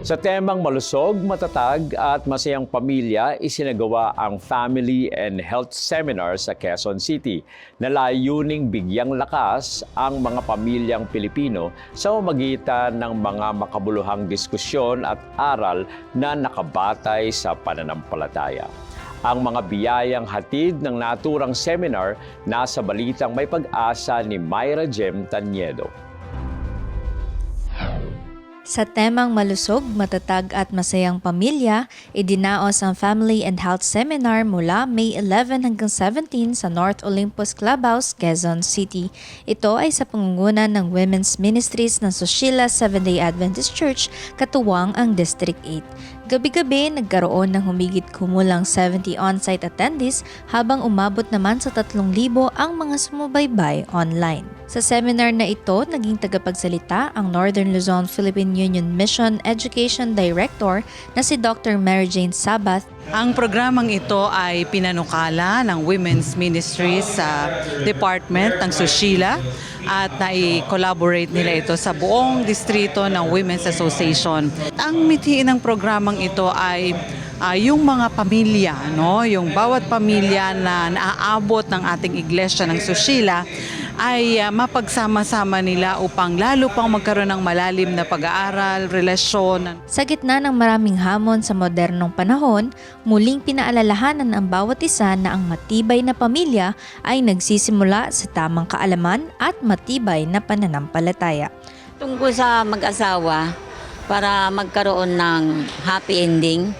Sa temang malusog, matatag at masayang pamilya, isinagawa ang Family and Health Seminar sa Quezon City na layuning bigyang lakas ang mga pamilyang Pilipino sa pamamagitan ng mga makabuluhang diskusyon at aral na nakabatay sa pananampalataya. Ang mga biyayang hatid ng naturang seminar nasa balitang may pag-asa ni Myra Jem Tanyedo. Sa temang malusog, matatag at masayang pamilya, idinaos ang Family and Health Seminar mula May 11 hanggang 17 sa North Olympus Clubhouse, Quezon City. Ito ay sa pangungunan ng Women's Ministries ng Soshila Seventh-day Adventist Church, katuwang ang District 8. Gabi-gabi, nagkaroon ng humigit kumulang 70 on-site attendees habang umabot naman sa 3,000 ang mga sumubaybay online. Sa seminar na ito, naging tagapagsalita ang Northern Luzon Philippine Union Mission Education Director na si Dr. Mary Jane Sabath Ang programang ito ay pinanukala ng Women's Ministries sa Department ng Sushila at nai-collaborate nila ito sa buong distrito ng Women's Association. Ang mithiin ng programang ito ay ah, yung mga pamilya, no? yung bawat pamilya na naaabot ng ating iglesia ng Sushila ay ah, mapagsama-sama nila upang lalo pang magkaroon ng malalim na pag-aaral, relasyon, Sa gitna ng maraming hamon sa modernong panahon, muling pinaalalahanan ang bawat isa na ang matibay na pamilya ay nagsisimula sa tamang kaalaman at matibay na pananampalataya. Tungkol sa mag-asawa para magkaroon ng happy ending,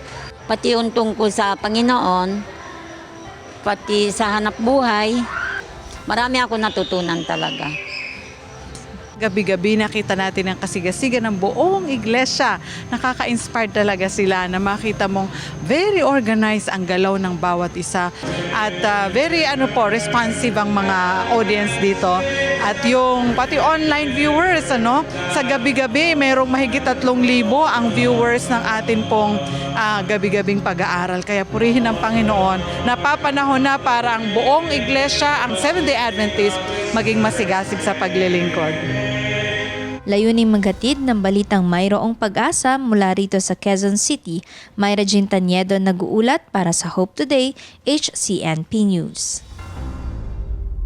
pati yung tungkol sa Panginoon, pati sa hanap buhay, marami ako natutunan talaga. Gabi-gabi nakita natin ang kasigasigan ng buong iglesia. Nakaka-inspire talaga sila na makita mong very organized ang galaw ng bawat isa. At ah, very ano po, responsive ang mga audience dito. At yung pati online viewers, ano, sa gabi-gabi mayroong mahigit 3,000 ang viewers ng atin pong ah, gabi-gabing pag-aaral. Kaya purihin ang Panginoon. Napapanahon na para ang buong iglesia, ang Seventh-day Adventist, maging masigasig sa paglilingkod. Layuning maghatid ng balitang mayroong pag-asa mula rito sa Quezon City, Myra Jean Tanyedo nag-uulat para sa Hope Today, HCNP News.